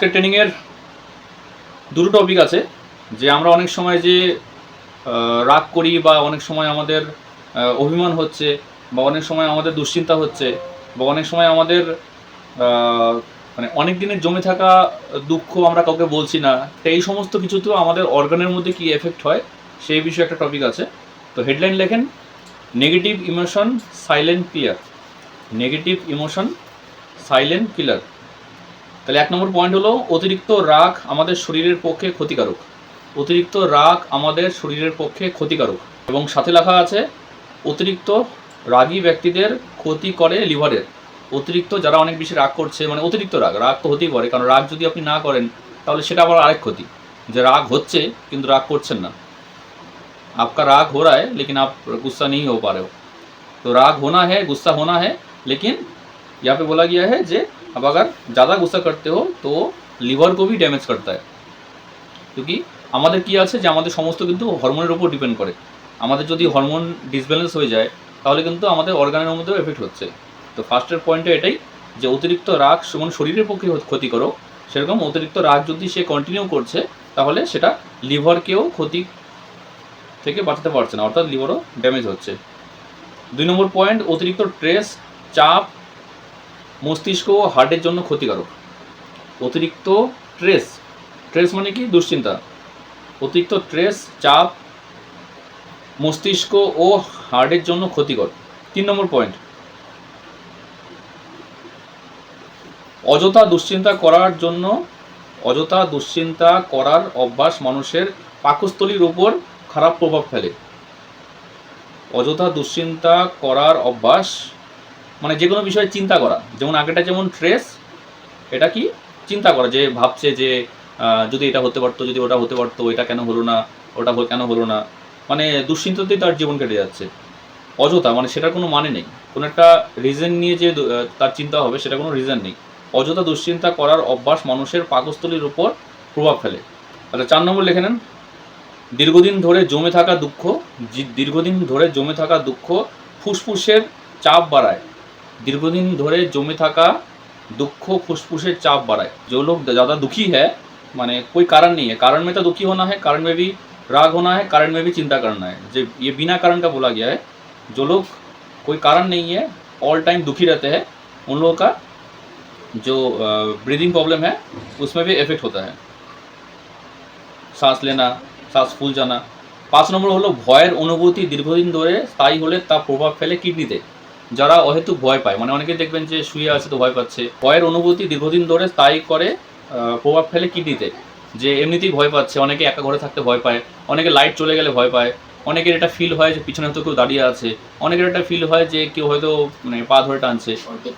আজকের ট্রেনিংয়ের দুটো টপিক আছে, যে আমরা অনেক সময় যে রাগ করি বা অনেক সময় আমাদের অভিমান হচ্ছে বা অনেক সময় আমাদের দুশ্চিন্তা হচ্ছে বা অনেক সময় আমাদের মানে অনেক দিনের জমে থাকা দুঃখ আমরা কাউকে বলছি না, তো এই সমস্ত কিছুতেও আমাদের অর্গানের মধ্যে কি এফেক্ট হয়, সেই বিষয়ে একটা টপিক আছে। তো হেডলাইন লেখেন negative emotion silent clear negative emotion silent killer তাহলে এক নম্বর পয়েন্ট হলো অতিরিক্ত রাগ আমাদের শরীরের পক্ষে ক্ষতিকারক অতিরিক্ত রাগ আমাদের শরীরের পক্ষে ক্ষতিকারক এবং সাথে লেখা আছে অতিরিক্ত রাগী ব্যক্তিদের ক্ষতি করে লিভারের অতিরিক্ত যারা অনেক বেশি রাগ করছে মানে অতিরিক্ত রাগ রাগ তো হতেই পারে কারণ রাগ যদি আপনি না করেন তাহলে সেটা আবার আরেক ক্ষতি যে রাগ হচ্ছে কিন্তু রাগ করছেন না आपका राग हो रहा है लेकिन आप गुस्सा नहीं हो पा रहे हो तो राग होना है गुस्सा होना है लेकिन यहाँ पे बोला गया है जे अब अगर ज़्यादा गुस्सा करते हो तो লিভার को भी ড্যামেজ करता है क्योंकि আমাদের কি আছে যে আমাদের সমস্ত কিন্তু হরমোনের উপর ডিপেন্ড করে আমাদের যদি হরমোন ডিসব্যালেন্স হয়ে যায় তাহলে কিন্তু আমাদের অর্গানের মধ্যেও এফেক্ট হচ্ছে তো ফার্স্টের পয়েন্টে এটাই যে অতিরিক্ত রাগ যেমন শরীরের পক্ষে ক্ষতিকারক সেরকম অতিরিক্ত রাগ যদি সে কন্টিনিউ করছে তাহলে সেটা লিভারকেও ক্ষতি থেকে বাঁচাতে পারছে না অর্থাৎ লিভারও ড্যামেজ হচ্ছে দুই নম্বর পয়েন্ট অতিরিক্ত স্ট্রেস চাপ মস্তিষ্ক ও হার্টের জন্য ক্ষতিকারক। অতিরিক্ত স্ট্রেস। স্ট্রেস মানে কি? দুশ্চিন্তা। অতিরিক্ত স্ট্রেস, চাপ মস্তিষ্ক ও হার্টের জন্য ক্ষতিকর। তিন নম্বর পয়েন্ট। অযথা দুশ্চিন্তা করার জন্য, অযথা দুশ্চিন্তা করার অভ্যাস মানুষের পাকস্থলীর উপর খারাপ প্রভাব ফেলে। অযথা দুশ্চিন্তা করার অভ্যাস মানে যে কোনো বিষয়ে চিন্তা করা। যেমন আগেটা যেমন স্ট্রেস এটা কি? চিন্তা করা যে ভাবছে যে যদি এটা হতে পারতো, যদি ওটা হতে পারতো, এটা কেন হলো না, ওটা কেন হলো না। মানে দুশ্চিন্তাতেই তার জীবন কেটে যাচ্ছে। অযথা মানে সেটার কোনো মানে নেই। কোনো একটা রিজন নিয়ে যে তার চিন্তা হবে, সেটা কোনো রিজন নেই। অযথা দুশ্চিন্তা করার অভ্যাস মানুষের পাকস্থলীর উপর প্রভাব ফেলে। আচ্ছা চার নম্বর লিখে নেন। দীর্ঘদিন ধরে জমে থাকা দুঃখ দীর্ঘদিন ধরে জমে থাকা দুঃখ ফুসফুসের চাপ বাড়ায়। दीर्घदिन धरे जमे थाका दुख फुसफुसेर चाप बढ़ाए जो लोग ज़्यादा दुखी है माने कोई कारण नहीं है कारण में तो दुखी होना है कारण में भी राग होना है कारण में भी चिंता करना है जो ये बिना कारण का बोला गया है जो लोग कोई कारण नहीं है ऑल टाइम दुखी रहते हैं उन लोगों का जो ब्रीदिंग प्रॉब्लम है उसमें भी इफेक्ट होता है শ্বাস লেনা শ্বাস ফুল জানা পাঁচ নম্বর হলো ভয়ের অনুভূতি দীর্ঘদিন ধরে স্থায়ী হলে তা প্রভাব ফেলে কিডনিতে যারা অহেতুক ভয় পায়। মানে অনেকে দেখবেন যে শুয়ে আছে তো ভয় পাচ্ছে। ভয়ের অনুভূতি দীর্ঘদিন ধরে তাই করে প্রভাব ফেলে কিডনিতে। যে এমনিতেই ভয় পাচ্ছে, অনেকে একা ঘরে থাকতে ভয় পায়, অনেকে লাইট চলে গেলে ভয় পায়, অনেকের এটা ফিল হয় যে পিছনে হয়তো কেউ দাঁড়িয়ে আছে, অনেকের এটা ফিল হয় যে কেউ হয়তো মানে পা ধরে টানছে।